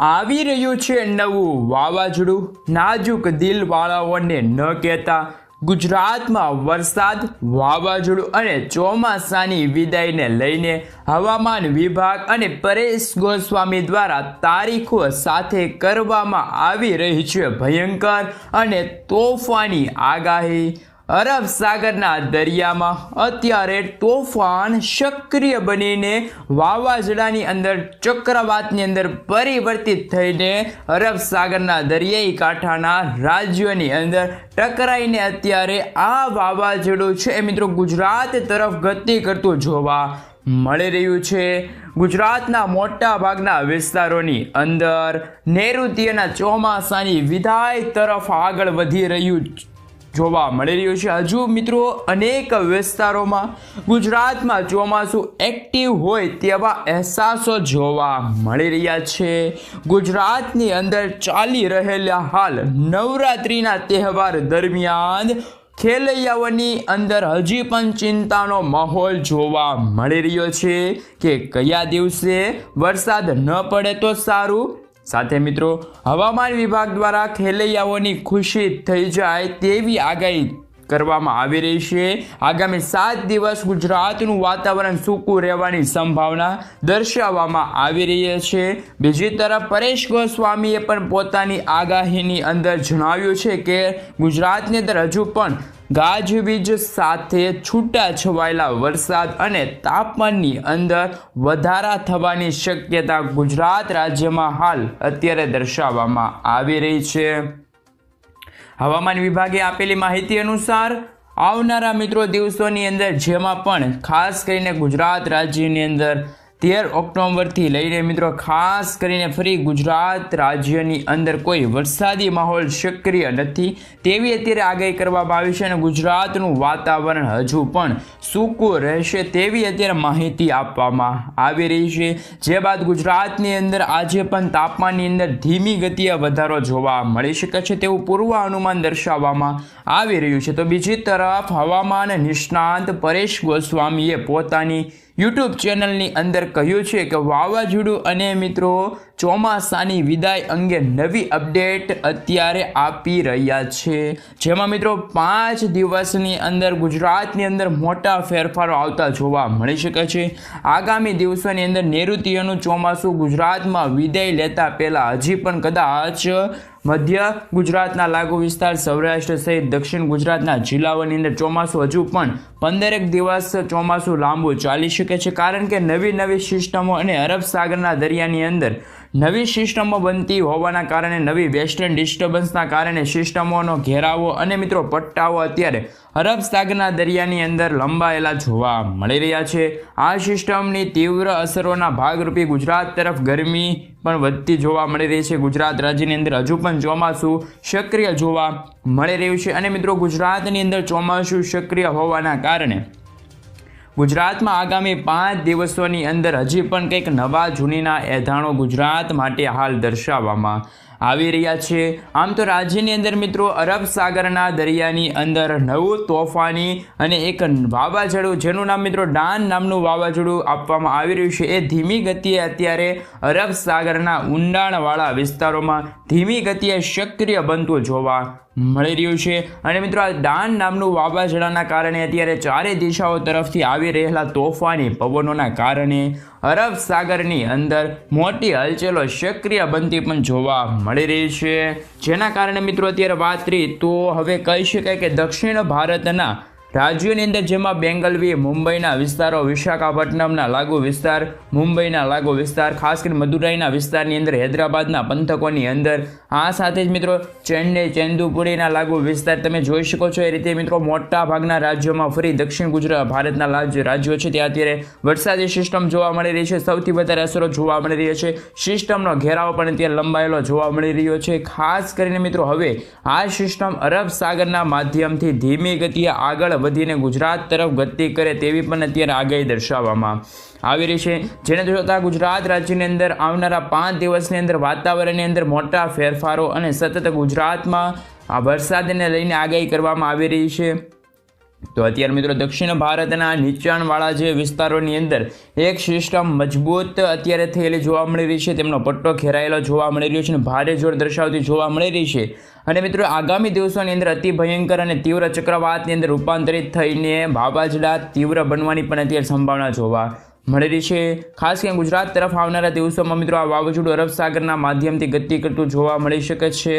આવી રહ્યું છે નવું વાવાઝોડું. નાજુક દિલવાળાઓને ન કહેતા ગુજરાતમાં વરસાદ, વાવાઝોડું અને ચોમાસાની વિદાયને લઈને હવામાન વિભાગ અને પરેશ ગોસ્વામી દ્વારા તારીખો સાથે કરવામાં આવી રહી છે ભયંકર અને તોફાની આગાહી. અરબ સાગરના દરિયામાં અત્યારે તોફાન સક્રિય બનીને વાવાઝોડાની અંદર, ચક્રવાતની અંદર પરિવર્તિત થઈને અરબ સાગરના દરિયાઈ કાંઠાના રાજ્યોની અંદર ટકરાઈને અત્યારે આ વાવાઝોડું છે એ મિત્રો ગુજરાત તરફ ગતિ કરતું જોવા મળી રહ્યું છે. ગુજરાતના મોટા ભાગના વિસ્તારોની અંદર નૈઋત્યના ચોમાસાની વિદાય તરફ આગળ વધી રહ્યું જોવા મળી રહ્યું છે. હજુ મિત્રો અનેક વિસ્તારોમાં ગુજરાતમાં ચોમાસું એક્ટિવ હોય તેવા અહેસાસો જોવા મળી રહ્યા છે. ગુજરાતની અંદર ચાલી રહેલા હાલ નવરાત્રિના તહેવાર દરમિયાન ખેલૈયાઓની અંદર હજી પણ ચિંતાનો માહોલ જોવા મળી રહ્યો છે કે કયા દિવસે વરસાદ ન પડે તો સારું? સાથે મિત્રો હવામાન વિભાગ દ્વારા ખેલૈયાઓની ખુશી થઈ જાય તેવી આગાહી કરવામાં આવી રહી છે. આગામી સાત દિવસ ગુજરાતનું વાતાવરણ સૂકું રહેવાની સંભાવના દર્શાવવામાં આવી રહી છે. બીજી તરફ પરેશ ગોસ્વામીએ પણ પોતાની આગાહીની અંદર જણાવ્યું છે કે ગુજરાતની અંદર હજુ પણ ગાજવીજ સાથે છૂટા છવાયેલા વરસાદ અને તાપમાનની અંદર વધારા થવાની શક્યતા ગુજરાત રાજ્યમાં હાલ અત્યારે દર્શાવવામાં આવી રહી છે. હવામાન વિભાગે આપેલી માહિતી અનુસાર આવનારા મિત્રો દિવસોની અંદર જેમાં પણ ખાસ કરીને ગુજરાત રાજ્યની અંદર તેર ઓક્ટોબરથી લઈને મિત્રો, ખાસ કરીને ફરી ગુજરાત રાજ્યની અંદર કોઈ વરસાદી માહોલ સક્રિય નથી, તેવી અત્યારે આગાહી કરવામાં આવી છે અને ગુજરાતનું વાતાવરણ હજુ પણ સૂકું રહેશે તેવી અત્યારે માહિતી આપવામાં આવી રહી છે. જે બાદ ગુજરાતની અંદર આજે પણ તાપમાનની અંદર ધીમી ગતિએ વધારો જોવા મળી શકે છે તેવું પૂર્વ અનુમાન દર્શાવવામાં આવી રહ્યું છે. તો બીજી તરફ હવામાન નિષ્ણાંત પરેશ ગોસ્વામીએ પોતાની યુટ્યુબ ચેનલની અંદર કહ્યું છે કે વાવાઝોડું અને મિત્રો ચોમાસાની વિદાય અંગે નવી અપડેટ અત્યારે આપી રહ્યા છે. જેમાં મિત્રો પાંચ દિવસની અંદર ગુજરાતની અંદર મોટા ફેરફારો આવતા જોવા મળી શકે છે. આગામી દિવસોની અંદર નૈઋત્યનું ચોમાસું ગુજરાતમાં વિદાય લેતા પહેલાં હજી પણ કદાચ મધ્ય ગુજરાતના લાગુ વિસ્તાર સૌરાષ્ટ્ર સહિત દક્ષિણ ગુજરાતના જિલ્લાઓની અંદર ચોમાસું હજુ પણ પંદરેક દિવસ ચોમાસું લાંબુ ચાલી શકે છે. કારણ કે નવી નવી સિસ્ટમો અને અરબ સાગરના દરિયાની અંદર નવી સિસ્ટમો બનતી હોવાના કારણે નવી વેસ્ટર્ન ડિસ્ટર્બન્સના કારણે સિસ્ટમોનો ઘેરાવો અને મિત્રો પટ્ટાઓ અત્યારે અરબ સાગરના દરિયાની અંદર લંબાયેલા જોવા મળી રહ્યા છે. આ સિસ્ટમની તીવ્ર અસરોના ભાગરૂપે ગુજરાત તરફ ગરમી પણ વધતી જોવા મળી રહી છે. ગુજરાત રાજ્યની અંદર હજુ પણ ચોમાસું સક્રિય જોવા મળી રહ્યું છે અને મિત્રો ગુજરાતની અંદર ચોમાસું સક્રિય હોવાના કારણે ગુજરાતમાં આગામી પાંચ દિવસોની અંદર હજી પણ કંઈક નવા જૂનીના એધાણો ગુજરાત માટે હાલ દર્શાવવામાં આવી રહ્યા છે. આમ તો રાજ્યની અંદર મિત્રો અરબ સાગરના દરિયાની અંદર નવું તોફાની અને એક વાવાઝોડું, જેનું નામ મિત્રો ડાન નામનું વાવાઝોડું આપવામાં આવી રહ્યું છે. એ ધીમી ગતિએ અત્યારે અરબ સાગરના ઊંડાણવાળા વિસ્તારોમાં ધીમી ગતિએ સક્રિય બનતું જોવા મળી રહ્યું છે. અને મિત્રો આ ડાન નામનું વાવાઝોડાના કારણે અત્યારે ચારે દિશાઓ તરફથી આવી રહેલા તોફાની પવનોના કારણે અરબ સાગરની અંદર મોટી હલચલો સક્રિય બનતી પણ જોવા મળી રહી છે. જેના કારણે મિત્રો અત્યારે વાત કરી તો હવે કહી શકાય કે દક્ષિણ ભારતના રાજ્યોની અંદર જેમાં બેંગલવી મુંબઈના વિસ્તારો, વિશાખાપટ્ટનમના લાગુ વિસ્તાર, મુંબઈના લાગુ વિસ્તાર, ખાસ કરીને મદુરાઈના વિસ્તારની અંદર, હૈદરાબાદના પંથકોની અંદર આ સાથે જ મિત્રો ચેન્નઈ ચેન્દુપુરીના લાગુ વિસ્તાર તમે જોઈ શકો છો. એ રીતે મિત્રો મોટા ભાગના રાજ્યોમાં ફરી દક્ષિણ ગુજરાત, ભારતના રાજ્યો છે. ત્યાં અત્યારે વરસાદી સિસ્ટમ જોવા મળી રહી છે. સૌથી વધારે અસરો જોવા મળી રહી છે. સિસ્ટમનો ઘેરાવો પણ અત્યારે લંબાયેલો જોવા મળી રહ્યો છે. ખાસ કરીને મિત્રો હવે આ સિસ્ટમ અરબ સાગરના માધ્યમથી ધીમી ગતિએ આગળ વધીને ગુજરાત તરફ ગતિ કરે તેવી પણ અત્યારે આગાહી દર્શાવવામાં આવી રહી છે. જેને જોતા ગુજરાત રાજ્યની અંદર આવનારા પાંચ દિવસની અંદર વાતાવરણની અંદર મોટા ફેરફારો અને સતત ગુજરાતમાં આ વરસાદને લઈને આગાહી કરવામાં આવી રહી છે. તો અત્યારે મિત્રો દક્ષિણ ભારતના નીચાણવાળા જે વિસ્તારોની અંદર એક સિસ્ટમ મજબૂત અત્યારે થયેલી જોવા મળી રહી છે. તેમનો પટ્ટો ઘેરાયેલો જોવા મળી રહ્યો છે અને ભારે જોર દર્શાવતી જોવા મળી રહી છે. અને મિત્રો આગામી દિવસોની અંદર અતિ ભયંકર અને તીવ્ર ચક્રવાતની અંદર રૂપાંતરિત થઈને વાવાઝોડા તીવ્ર બનવાની પણ અત્યારે સંભાવના જોવા મળી રહી છે. ખાસ કરીને ગુજરાત તરફ આવનારા દિવસોમાં મિત્રો આ વાવાઝોડું અરબ માધ્યમથી ગતિ કરતું જોવા મળી શકે છે.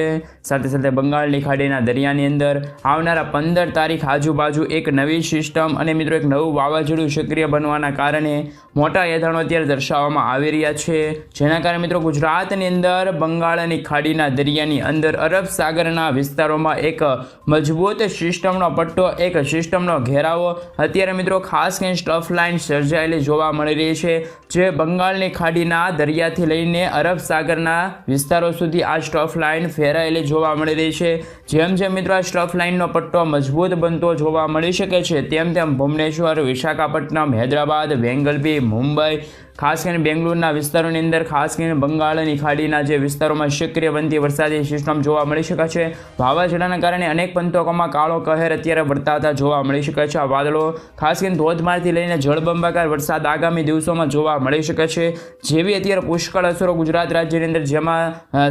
સાથે સાથે બંગાળની ખાડીના દરિયાની અંદર આવનારા પંદર તારીખ આજુબાજુ એક નવી સિસ્ટમ અને મિત્રો એક નવું વાવાઝોડું સક્રિય બનવાના કારણે મોટા યથાણો અત્યારે દર્શાવવામાં આવી રહ્યા છે. જેના કારણે મિત્રો ગુજરાતની અંદર બંગાળની ખાડીના દરિયાની અંદર અરબ સાગરના વિસ્તારોમાં એક મજબૂત સિસ્ટમનો પટ્ટો, એક સિસ્ટમનો ઘેરાવો. અત્યારે મિત્રો ખાસ કરીને સ્ટફ લાઇન સર્જાયેલી જોવા મળી રહી છે, જે બંગાળની ખાડીના દરિયાથી લઈને અરબ સાગરના વિસ્તારો સુધી આ સ્ટફ લાઇન ફેરાયેલી જોવા મળી રહી છે. જેમ જેમ મિત્રો આ સ્ટફ લાઇનનો પટ્ટો મજબૂત બનતો જોવા મળી શકે છે, તેમ તેમ ભુવનેશ્વર, વિશાખાપટ્ટનમ, હૈદરાબાદ બેંગલબી મુંબઈ ખાસ કરીને બેંગ્લોરના વિસ્તારોની અંદર, ખાસ કરીને બંગાળની ખાડીના જે વિસ્તારોમાં સક્રિય બનતી વરસાદી સિસ્ટમ જોવા મળી શકે છે. વાવાઝોડાના કારણે અનેક પંથકોમાં કાળો કહેર અત્યારે વર્તાતા જોવા મળી શકે છે. આ વાદળો, ખાસ કરીને ધોધમારથી લઈને જળબંબાકાર વરસાદ આગામી દિવસોમાં જોવા મળી શકે છે. જેવી અત્યારે પુષ્કળ અસરો ગુજરાત રાજ્યની અંદર, જેમાં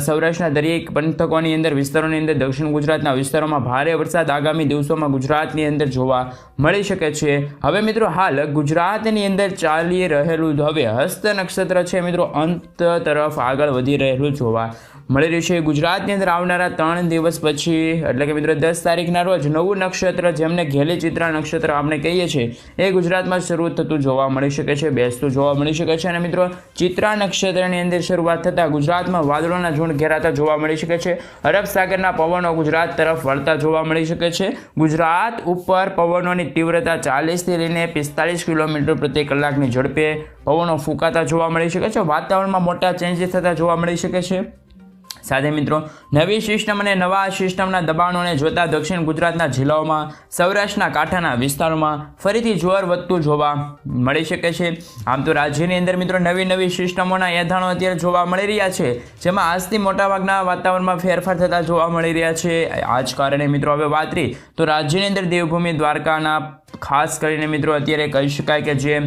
સૌરાષ્ટ્રના દરેક પંથકોની અંદર, વિસ્તારોની અંદર, દક્ષિણ ગુજરાતના વિસ્તારોમાં ભારે વરસાદ આગામી દિવસોમાં ગુજરાતની અંદર જોવા મળી શકે છે. હવે મિત્રો, હાલ ગુજરાતની અંદર ચાલી રહેલું હવે હસ્ત નક્ષત્ર છે મિત્રો, અંત તરફ આગળ વધી રહેલું જોવા મળી રહ્યું છે. ગુજરાતની અંદર આવનારા ત્રણ દિવસ પછી, એટલે કે મિત્રો દસ તારીખના રોજ નવું નક્ષત્ર, જેમને ઘેલી ચિત્રા નક્ષત્ર આપણે કહીએ છીએ, એ ગુજરાતમાં શરૂ થતું જોવા મળી શકે છે, બેસતું જોવા મળી શકે છે અને મિત્રો ચિત્રા નક્ષત્રની અંદર શરૂઆત થતાં ગુજરાતમાં વાદળોના ઝુંડ ઘેરાતા જોવા મળી શકે છે. અરબ સાગરના પવનો ગુજરાત તરફ વળતા જોવા મળી શકે છે. ગુજરાત ઉપર પવનોની તીવ્રતા ચાલીસથી લઈને પિસ્તાલીસ કિલોમીટર પ્રતિ કલાકની ઝડપે પવનો ફૂંકાતા જોવા મળી શકે છે, વાતાવરણમાં મોટા ચેન્જીસ થતા જોવા મળી શકે છે. સાથે મિત્રો, નવી સિસ્ટમ અને નવા સિસ્ટમના દબાણોને જોતા દક્ષિણ ગુજરાતના જિલ્લાઓમાં, સૌરાષ્ટ્રના કાંઠાના વિસ્તારોમાં ફરીથી જોર વધતું જોવા મળી શકે છે. આમ તો રાજ્યની અંદર મિત્રો નવી નવી સિસ્ટમોના એંધાણો અત્યારે જોવા મળી રહ્યા છે, જેમાં આજથી મોટાભાગના વાતાવરણમાં ફેરફાર થતા જોવા મળી રહ્યા છે. આ જ કારણે મિત્રો હવે વાત રહી, તો રાજ્યની અંદર દેવભૂમિ દ્વારકાના, ખાસ કરીને મિત્રો અત્યારે કહી શકાય કે જે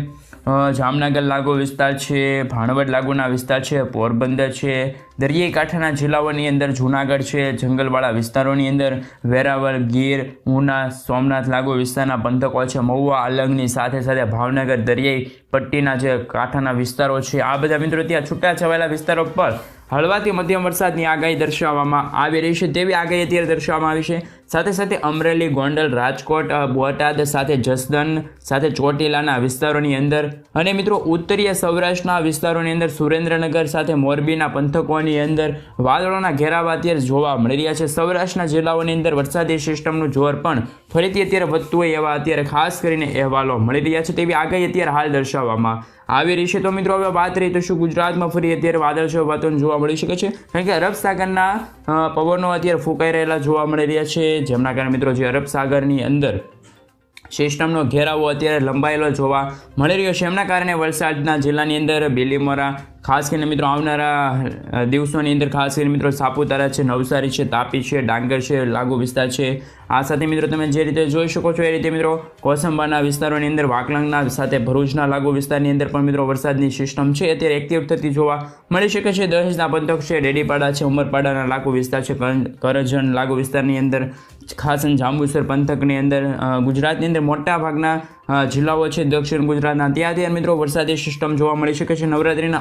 જામનગર લાગુ વિસ્તાર છે ભાણવડ લાગુના વિસ્તાર છે પોરબંદર છે દરિયાઈ કાંઠાના જિલ્લાઓની અંદર જૂનાગઢ છે જંગલવાળા વિસ્તારોની અંદર વેરાવળ, ગીર, ઉના, સોમનાથ, લાગુ વિસ્તારના પંથકો છે. મહુવા અલંગની સાથે સાથે ભાવનગર, દરિયાઈ પટ્ટીના જે કાંઠાના વિસ્તારો છે, આ બધા મિત્રો ત્યાં છૂટાછવાયેલા વિસ્તારો પર હળવાથી મધ્યમ વરસાદની આગાહી દર્શાવવામાં આવી રહી છે. તેવી આગાહી અત્યારે દર્શાવવામાં આવી છે. સાથે સાથે અમરેલી, ગોંડલ, રાજકોટ બોટાદ સાથે જસદન સાથે ચોટીલાના વિસ્તારોની અંદર અને મિત્રો ઉત્તરીય સૌરાષ્ટ્રના વિસ્તારોની અંદર સુરેન્દ્રનગર સાથે મોરબીના પંથકોની અંદર વાદળોના ઘેરાવા અત્યારે જોવા મળી રહ્યા છે. સૌરાષ્ટ્રના જિલ્લાઓની અંદર વરસાદી સિસ્ટમનું જોર પણ ફરીથી અત્યારે વધતું હોય એવા અત્યારે ખાસ કરીને અહેવાલો મળી રહ્યા છે. તેવી આગાહી અત્યારે હાલ દર્શાવવામાં આવી રહી છે. તો મિત્રો, હવે વાત રહી તો શું ગુજરાતમાં ફરી અત્યારે વાદળછાયું વાતાવરણ જોવા મળી શકે છે? કારણ કે અરબ સાગરના પવનો અત્યારે ફૂંકાઈ રહેલા જોવા મળી રહ્યા છે. જેમના કારણે મિત્રો, જે અરબ સાગરની અંદર સિસ્ટમનો ઘેરાવો અત્યારે લંબાયેલો જોવા મળી રહ્યો છે. એમના કારણે વલસાડના જિલ્લાની અંદર બેલીમોરા ખાસ કરીને મિત્રો આવનારા દિવસોની અંદર ખાસ કરીને મિત્રો સાપુતારા છે, નવસારી છે, તાપી છે, ડાંગર છે, લાગુ વિસ્તાર છે. આ સાથે મિત્રો તમે જે રીતે જોઈ શકો છો એ રીતે મિત્રો કોસંબાના વિસ્તારોની અંદર, વાકલાંગના સાથે ભરૂચના લાગુ વિસ્તારની અંદર પણ મિત્રો વરસાદની સિસ્ટમ છે. અત્યારે એક્ટિવ થતી જોવા મળી શકે છે. દહેજના પંથક છે, ડેડીપાડા છે, ઉમરપાડાના લાગુ વિસ્તાર છે, કરં- કરજણ લાગુ વિસ્તારની અંદર ખાસ જાંબુસર પંથકની અંદર ગુજરાતની અંદર મોટા ભાગના જિલ્લાઓ છે દક્ષિણ ગુજરાતના. ત્યાં ત્યાં મિત્રો વરસાદી સિસ્ટમ જોવા મળી શકે છે નવરાત્રિના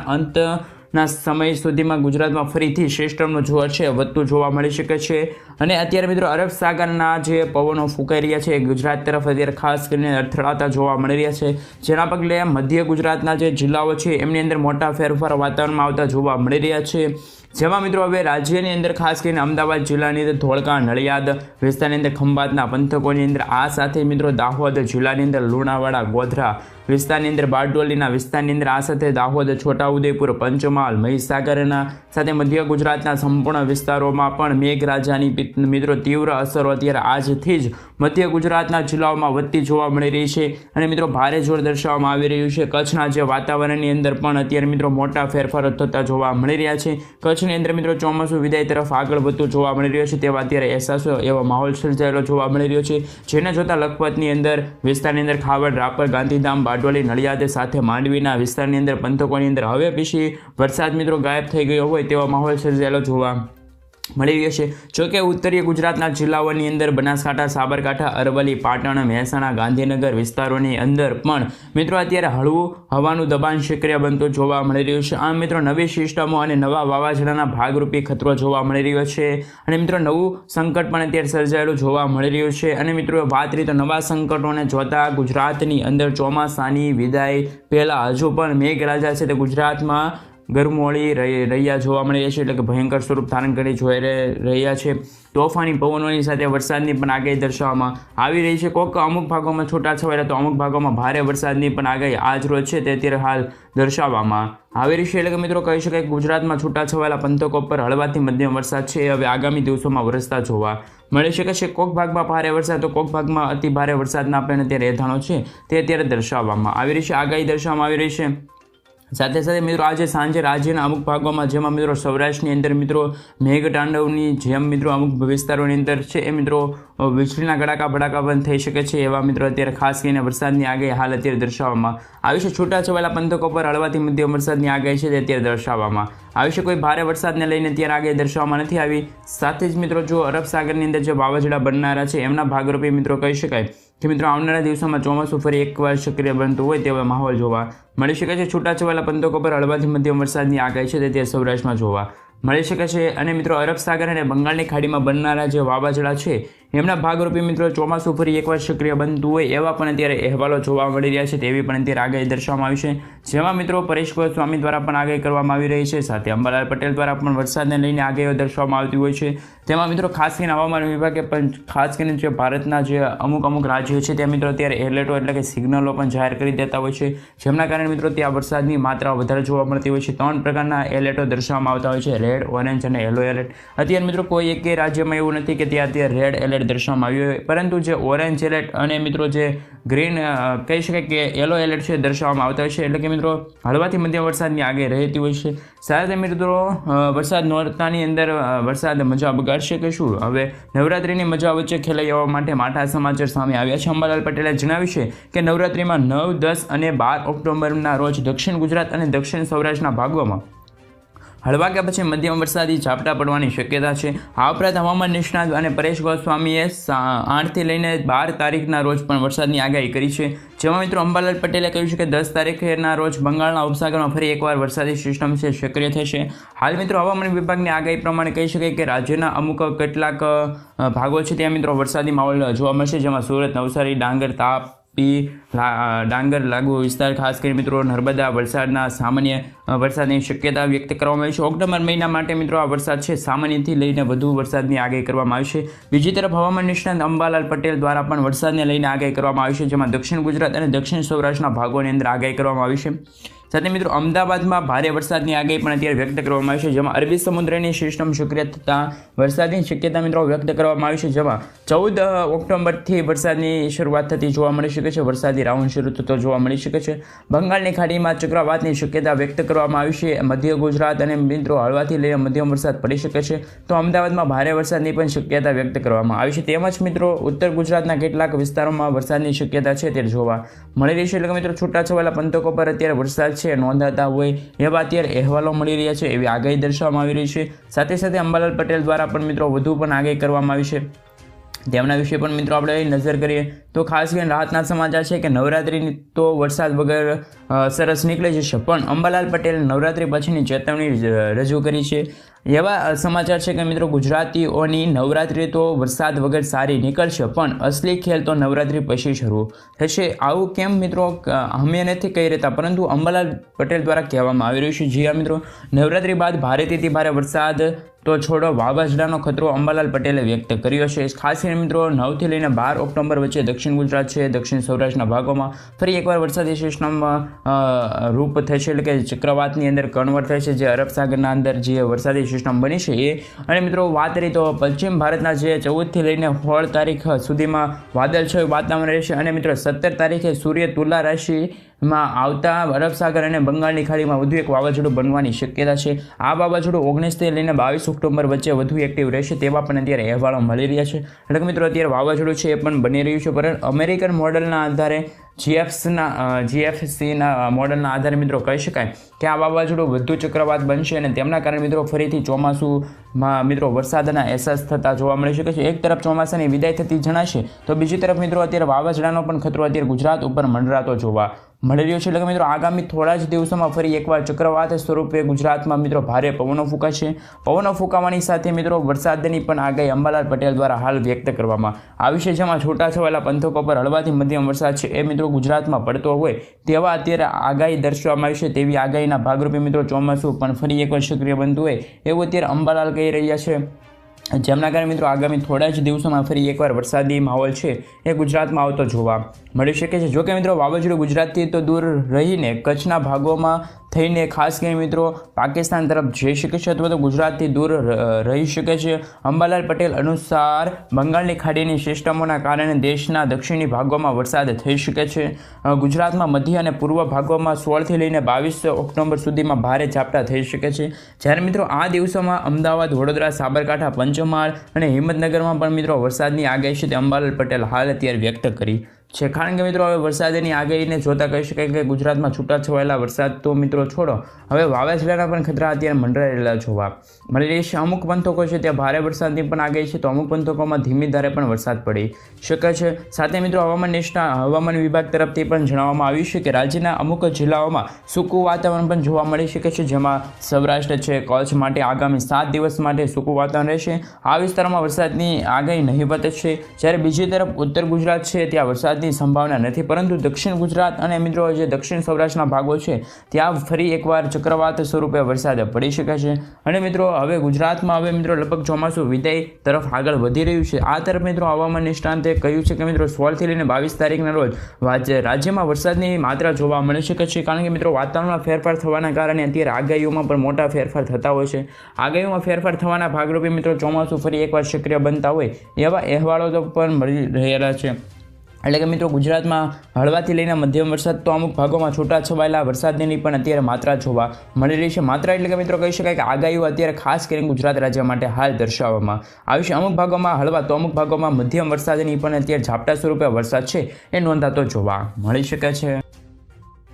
અંતના સમય સુધીમાં ગુજરાતમાં ફરીથી સિસ્ટમનો જોર છે, વધતું જોવા મળી શકે છે. અને અત્યારે મિત્રો અરબ સાગરના જે પવનો ફૂંકાઈ રહ્યા છે ગુજરાત તરફ અત્યારે ખાસ કરીને અથડાતા જોવા મળી રહ્યા છે. જેના પગલે મધ્ય ગુજરાતના જે જિલ્લાઓ છે, એમની અંદર મોટા ફેરફાર વાતાવરણમાં આવતા જોવા મળી રહ્યા છે. જેમાં મિત્રો હવે રાજ્યની અંદર ખાસ કરીને અમદાવાદ જિલ્લાની અંદર ધોળકા, નડિયાદ વિસ્તારની અંદર ખંભાતના પંથકોની અંદર આ સાથે મિત્રો દાહોદ જિલ્લાની અંદર લુણાવાડા, ગોધરા વિસ્તારની અંદર બારડોલીના વિસ્તારની અંદર આ સાથે દાહોદ, છોટાઉદેપુર, પંચમહાલ મહીસાગરના સાથે મધ્ય ગુજરાતના સંપૂર્ણ વિસ્તારોમાં પણ મેઘરાજાની મિત્રો તીવ્ર અસરો અત્યારે આજથી જ મધ્ય ગુજરાતના જિલ્લાઓમાં વધતી જોવા મળી રહી છે. અને મિત્રો, ભારે જોર દર્શાવવામાં આવી રહ્યું છે. કચ્છના જે વાતાવરણની અંદર પણ અત્યારે મિત્રો મોટા ફેરફારો થતા જોવા મળી રહ્યા છે. કચ્છની અંદર મિત્રો ચોમાસું વિદાય તરફ આગળ વધતું જોવા મળી રહ્યો છે. તેવા અત્યારે અહેસાસો એવો માહોલ સર્જાયેલો જોવા મળી રહ્યો છે. જેને જોતા લખપતની અંદર, વિસ્તારની અંદર ખાવડ, રાપર, ગાંધીધામ, બારડોલી, નડિયાદ સાથે માંડવીના વિસ્તારની અંદર પંથકોની અંદર હવે પછી વરસાદ મિત્રો ગાયબ થઈ ગયો હોય તેવો માહોલ સર્જાયેલો જોવા મળી રહ્યો છે. જોકે ઉત્તરીય ગુજરાતના જિલ્લાઓની અંદર બનાસકાંઠા, સાબરકાંઠા, અરવલ્લી, પાટણ, મહેસાણા, ગાંધીનગર વિસ્તારોની અંદર પણ મિત્રો અત્યારે હળવું હવાનું દબાણ સક્રિય બનતું જોવા મળી રહ્યું છે. આમ મિત્રો નવી સિસ્ટમો અને નવા વાવાઝોડાના ભાગરૂપી ખતરો જોવા મળી રહ્યો છે અને મિત્રો નવું સંકટ પણ અત્યારે સર્જાયેલું જોવા મળી રહ્યું છે. અને મિત્રો વાત કરીએ તો નવા સંકટોને જોતા ગુજરાતની અંદર ચોમાસાની વિદાય પહેલાં હજુ પણ મેઘરાજા છે તે ગુજરાતમાં ગરમોળી રહી, રહ્યા જોવા મળી રહ્યા છે, એટલે કે ભયંકર સ્વરૂપ ધારણ કરી જોઈ રહ્યા છે. તોફાની પવનોની સાથે વરસાદની પણ આગાહી દર્શાવવામાં આવી રહી છે. કોઈક અમુક ભાગોમાં છૂટાછવાયા તો અમુક ભાગોમાં ભારે વરસાદની પણ આગાહી આજ રોજ છે, તે અત્યારે હાલ દર્શાવવામાં આવી રહી છે. એટલે કે મિત્રો, કહી શકાય કે ગુજરાતમાં છૂટાછવાયેલા પંથકો પર હળવાથી મધ્યમ વરસાદ છે. હવે આગામી દિવસોમાં વરસતા જોવા મળી શકે છે. કોક ભાગમાં ભારે વરસાદ, તો કોક ભાગમાં અતિ ભારે વરસાદના આપણે અત્યારે એધાણો છે, તે અત્યારે દર્શાવવામાં આવી રહી છે. આગાહી દર્શાવવામાં આવી રહી છે. સાથે સાથે મિત્રો આજે સાંજે રાજ્યના અમુક ભાગોમાં જેમાં મિત્રો સૌરાષ્ટ્રની અંદર મિત્રો મેઘતાંડવની જેમ મિત્રો અમુક વિસ્તારોની અંદર છે એ મિત્રો વીજળીના કડાકા ભડાકા પણ થઈ શકે છે એવા મિત્રો અત્યારે ખાસ કરીને વરસાદની આગાહી હાલ અત્યારે દર્શાવવામાં આવી છે. છૂટાછવાયેલા પંથકો પર હળવાથી મધ્યમ વરસાદની આગાહી છે તે અત્યારે દર્શાવવામાં આવી છે. કોઈ ભારે વરસાદને લઈને અત્યારે આગાહી દર્શાવવામાં નથી આવી. સાથે જ મિત્રો જો અરબ સાગરની અંદર જે વાવાઝોડા બનનારા છે એમના ભાગરૂપે મિત્રો કહી શકાય કે મિત્રો, આવનારા દિવસોમાં ચોમાસું ફરી એકવાર સક્રિય બનતું હોય તેવા માહોલ જોવા મળી શકે છે. છૂટાછવાયેલા પંથકો પર હળવાથી મધ્યમ વરસાદની આગાહી છે. તે ત્યાં સૌરાષ્ટ્રમાં જોવા મળી શકે છે. અને મિત્રો, અરબ સાગર અને બંગાળની ખાડીમાં બનનારા જે વાવાઝોડા છે એમના ભાગરૂપે મિત્રો ચોમાસું ફરી એકવાર સક્રિય બનતું હોય એવા પણ અત્યારે અહેવાલો જોવા મળી રહ્યા છે, તેવી પણ અત્યારે આગાહી દર્શાવવામાં આવી છે. જેમાં મિત્રો પરેશ સ્વામી દ્વારા પણ આગાહી કરવામાં આવી રહી છે, સાથે અંબાલાલ પટેલ દ્વારા પણ વરસાદને લઈને આગાહીઓ દર્શાવવામાં આવતી હોય છે. તેમાં મિત્રો ખાસ કરીને હવામાન વિભાગે પણ ખાસ કરીને જે ભારતના જે અમુક અમુક રાજ્યો છે, ત્યાં મિત્રો અત્યારે એલર્ટો એટલે કે સિગ્નલો પણ જાહેર કરી દેતા હોય છે. જેમના કારણે મિત્રો ત્યાં વરસાદની માત્રા વધારે જોવા મળતી હોય છે. ત્રણ પ્રકારના એલર્ટો દર્શાવવામાં આવતા હોય છે, રેડ, ઓરેન્જ અને યલો એલર્ટ. અત્યારે મિત્રો કોઈ એક રાજ્યમાં એવું નથી કે ત્યાં અત્યારે રેડ એલર્ટ દર્શાવવામાં આવ્યું હોય. પરંતુ જે ઓરેન્જ એલર્ટ અને મિત્રો જે ગ્રીન કહી શકાય કે યલો એલર્ટ છે દર્શાવવામાં આવતા હોય છે. એટલે કે મિત્રો, હળવાથી મધ્યમ વરસાદની આગે રહેતી હોય છે. સાથે મિત્રો વરસાદ નોરતાની અંદર વરસાદ મજા બગાડશે કે શું હવે નવરાત્રિની મજા વચ્ચે ખેલાઈ આવવા માટે માઠા સમાચાર સામે આવ્યા છે. અંબાલાલ પટેલે જણાવ્યું છે કે નવરાત્રિમાં નવ, દસ અને બાર ઓક્ટોબરના રોજ દક્ષિણ ગુજરાત અને દક્ષિણ સૌરાષ્ટ્રના ભાગોમાં હળવા કે પછી મધ્યમ વરસાદી ઝાપટા પડવાની શક્યતા છે. આ ઉપરાંત હવામાન નિષ્ણાત અને પરેશ ગોસ્વામીએ આઠથી લઈને બાર તારીખના રોજ પણ વરસાદની આગાહી કરી છે. જેમાં મિત્રો અંબાલાલ પટેલે કહ્યું છે કે દસ તારીખેના રોજ બંગાળના ઉપસાગરમાં ફરી એકવાર વરસાદી સિસ્ટમ છે, સક્રિય થશે. હાલ મિત્રો હવામાન વિભાગની આગાહી પ્રમાણે કહી શકાય કે રાજ્યના અમુક કેટલાક ભાગો છે, ત્યાં મિત્રો વરસાદી માહોલ જોવા મળશે. જેમાં સુરત, નવસારી, ડાંગર, તાપ પી ડાંગર લાગુ વિસ્તાર, ખાસ કરી મિત્રો નર્મદા વલસાડના સામાન્ય વરસાદની શક્યતા વ્યક્ત કરવામાં આવી છે. ઓક્ટોબર મહિના માટે મિત્રો આ વરસાદ છે, સામાન્યથી લઈને વધુ વરસાદની આગાહી કરવામાં આવી છે. બીજી તરફ હવામાન નિષ્ણાંત અંબાલાલ પટેલ દ્વારા પણ વરસાદને લઈને આગાહી કરવામાં આવી છે, જેમાં દક્ષિણ ગુજરાત અને દક્ષિણ સૌરાષ્ટ્રના ભાગોની અંદર આગાહી કરવામાં આવી છે. સાથે મિત્રો, અમદાવાદમાં ભારે વરસાદની આગાહી પણ અત્યારે વ્યક્ત કરવામાં આવી છે, જેમાં અરબી સમુદ્રની સિસ્ટમ સક્રિય થતાં વરસાદની શક્યતા મિત્રો વ્યક્ત કરવામાં આવી છે, જેમાં ચૌદ ઓક્ટોબરથી વરસાદની શરૂઆત થતી જોવા મળી શકે છે, વરસાદી રાઉન્ડ શરૂ થતો જોવા મળી શકે છે. બંગાળની ખાડીમાં ચક્રવાતની શક્યતા વ્યક્ત કરવામાં આવી છે, મધ્ય ગુજરાત અને મિત્રો હળવાથી લઈને મધ્યમ વરસાદ પડી શકે છે, તો અમદાવાદમાં ભારે વરસાદની પણ શક્યતા વ્યક્ત કરવામાં આવી છે. તેમજ મિત્રો, ઉત્તર ગુજરાતના કેટલાક વિસ્તારોમાં વરસાદની શક્યતા છે તે જોવા મળી રહી છે. એટલે મિત્રો છૂટાછવાયેલા પંથકો પર અત્યારે વરસાદ છે, નોંધાતા હોય એવા અત્યારે અહેવાલો મળી રહ્યા છે, એવી આગાહી દર્શાવવામાં આવી રહી છે. સાથે સાથે અંબાલાલ પટેલ દ્વારા પણ મિત્રો વધુ પણ આગાહી કરવામાં આવી છે. તેમના વિશે પણ મિત્રો આપણે નજર કરીએ તો ખાસ કરીને રાહતના સમાચાર છે કે નવરાત્રિની તો વરસાદ વગર સરસ નીકળી જશે પણ અંબાલાલ પટેલ નવરાત્રિ પછીની ચેતવણી રજૂ કરી છે. એવા સમાચાર છે કે મિત્રો ગુજરાતીઓની નવરાત્રિ તો વરસાદ વગર સારી નીકળશે, પણ અસલી ખેલ તો નવરાત્રિ પછી શરૂ થશે. આવું કેમ મિત્રો? અમે નથી કહી રહેતા, પરંતુ અંબાલાલ પટેલ દ્વારા કહેવામાં આવી રહ્યું છે. જી હા મિત્રો, નવરાત્રિ બાદ ભારેથી ભારે વરસાદ તો છોડો વાવાઝોડાનો ખતરો અંબાલાલ પટેલે વ્યક્ત કર્યો છે. ખાસ કરીને મિત્રો, નવથી લઈને બાર ઓક્ટોબર વચ્ચે દક્ષિણ ગુજરાત છે. દક્ષિણ સૌરાષ્ટ્રના ભાગોમાં ફરી એકવાર વરસાદી સિસ્ટમમાં રૂપ થશે. એટલે કે ચક્રવાતની અંદર કન્વર્ટ થશે. જે અરબ સાગરના અંદર જે વરસાદી સિસ્ટમ બની છે એ. અને મિત્રો, વાત રહી તો પશ્ચિમ ભારતના જે ચૌદથી લઈને સોળ તારીખ સુધીમાં વાદળછાયું વાતાવરણ રહેશે. અને મિત્રો, સત્તર તારીખે સૂર્ય તુલા રાશિમાં આવતા અરબ સાગર અને બંગાળની ખાડીમાં વધુ એક વાવાઝોડું બનવાની શક્યતા છે. આ વાવાઝોડું ઓગણીસથી લઈને બાવીસ ઓક્ટોબર વચ્ચે વધુ એક્ટિવ રહેશે તેવા પણ અત્યારે અહેવાલો મળી રહ્યા છે. એટલે મિત્રો, અત્યારે વાવાઝોડું છે એ પણ બની રહ્યું છે, પરંતુ અમેરિકન મોડલના આધારે જીએફસના જીએફસીના મોડલના આધારે મિત્રો કહી શકાય કે આ વાવાઝોડું વધુ ચક્રવાત બનશે અને તેમના કારણે મિત્રો ફરીથી ચોમાસુમાં મિત્રો વરસાદના અહેસાસ થતા જોવા મળી શકે છે. એક તરફ ચોમાસાની વિદાય થતી જણાશે, તો બીજી તરફ મિત્રો, અત્યારે વાવાઝોડાનો પણ ખતરો અત્યારે ગુજરાત ઉપર મંડરાતો જોવા મળી રહ્યો છે. એટલે કે મિત્રો, આગામી થોડા જ દિવસોમાં ફરી એકવાર ચક્રવાત સ્વરૂપે ગુજરાતમાં મિત્રો ભારે પવનો ફૂંકાશે. પવનો ફૂંકાવાની સાથે મિત્રો, વરસાદની પણ આગાહી અંબાલાલ પટેલ દ્વારા હાલ વ્યક્ત કરવામાં આવી છે. જેમાં છૂટાછવાયેલા પંથકો પર હળવાથી મધ્યમ વરસાદ છે. એ મિત્રો ગુજરાતમાં પડતો હોય તેવા અત્યારે આગાહી દર્શાવવામાં આવી છે. તેવી આગાહીના ભાગરૂપે મિત્રો ચોમાસું પણ ફરી એકવાર સક્રિય બનતું હોય એવું અત્યારે અંબાલાલ કહી રહ્યા છે. જેમના કારણે મિત્રો આગામી થોડા જ દિવસોમાં ફરી એકવાર વરસાદી માહોલ છે એ ગુજરાતમાં આવતો જોવા મળી શકે છે. જોકે મિત્રો વાવાઝોડું ગુજરાતથી તો દૂર રહીને કચ્છના ભાગોમાં થઈને ખાસ કરીને મિત્રો પાકિસ્તાન તરફ જઈ શકે છે અથવા તો ગુજરાતથી દૂર રહી શકે છે. અંબાલાલ પટેલ અનુસાર બંગાળની ખાડીની સિસ્ટમોના કારણે દેશના દક્ષિણી ભાગોમાં વરસાદ થઈ શકે છે. ગુજરાતમાં મધ્ય અને પૂર્વ ભાગોમાં સોળથી લઈને બાવીસ ઓક્ટોબર સુધીમાં ભારે ઝાપટા થઈ શકે છે. જ્યારે મિત્રો આ દિવસોમાં અમદાવાદ, વડોદરા, સાબરકાંઠા, પંચમહાલ અને હિંમતનગરમાં પણ મિત્રો વરસાદની આગાહી છે તે અંબાલાલ પટેલ હાલ અત્યારે વ્યક્ત કરી છે. કારણ કે મિત્રો, હવે વરસાદની આગાહીને જોતા કહી શકાય કે ગુજરાતમાં છૂટાછવાયેલા વરસાદ તો મિત્રો છોડો. હવે વાવાઝોડાના પણ ખતરા અત્યારે મંડરાયેલા જોવા મળી રહી છે. અમુક પંથકો છે ત્યાં ભારે વરસાદની પણ આગાહી છે તો અમુક પંથકોમાં ધીમી ધારે પણ વરસાદ પડી શકે છે. સાથે મિત્રો, હવામાન નિષ્ઠા હવામાન વિભાગ તરફથી પણ જણાવવામાં આવ્યું છે કે રાજ્યના અમુક જિલ્લાઓમાં સૂકું વાતાવરણ પણ જોવા મળી શકે છે, જેમાં સૌરાષ્ટ્ર છે, કચ્છ માટે આગામી સાત દિવસ માટે સૂકું વાતાવરણ રહેશે. આ વિસ્તારોમાં વરસાદની આગાહી નહીવત છે. જ્યારે બીજી તરફ ઉત્તર ગુજરાત છે, ત્યાં વરસાદની સંભાવના નથી, પરંતુ દક્ષિણ ગુજરાત અને મિત્રો જે દક્ષિણ સૌરાષ્ટ્રના ભાગો છે, ત્યાં ફરી એકવાર ચક્રવાત સ્વરૂપે વરસાદ પડી શકે છે. અને મિત્રો, હવે ગુજરાતમાં હવે મિત્રો લગભગ ચોમાસું વિદાય તરફ આગળ વધી રહ્યું છે. આ તરફ મિત્રો હવામાન નિષ્ણાંતે કહ્યું છે કે મિત્રો સોળથી લઈને બાવીસ તારીખના રોજ, રાજ્યમાં વરસાદની માત્રા જોવા મળી શકે છે, કારણ કે મિત્રો વાતાવરણમાં ફેરફાર થવાના કારણે અત્યારે આગાહીઓમાં પણ મોટા ફેરફાર થતા હોય છે. આગાહીઓમાં ફેરફાર થવાના ભાગરૂપે મિત્રો ચોમાસું ફરી એકવાર સક્રિય બનતા હોય એવા અહેવાલો તો પણ મળી રહેલા છે. એટલે કે મિત્રો ગુજરાતમાં હળવાથી લઈને મધ્યમ વરસાદ તો અમુક ભાગોમાં છૂટા છવાયેલા વરસાદની પણ અત્યારે માત્રા જોવા મળી રહી છે. માત્રા એટલે કે મિત્રો કહી શકાય કે આગાહીઓ અત્યારે ખાસ કરીને ગુજરાત રાજ્ય માટે હાલ દર્શાવવામાં આવી છે. અમુક ભાગોમાં હળવા તો અમુક ભાગોમાં મધ્યમ વરસાદની પણ અત્યારે ઝાપટા સ્વરૂપે વરસાદ છે એ નોંધાતો જોવા મળી શકે છે.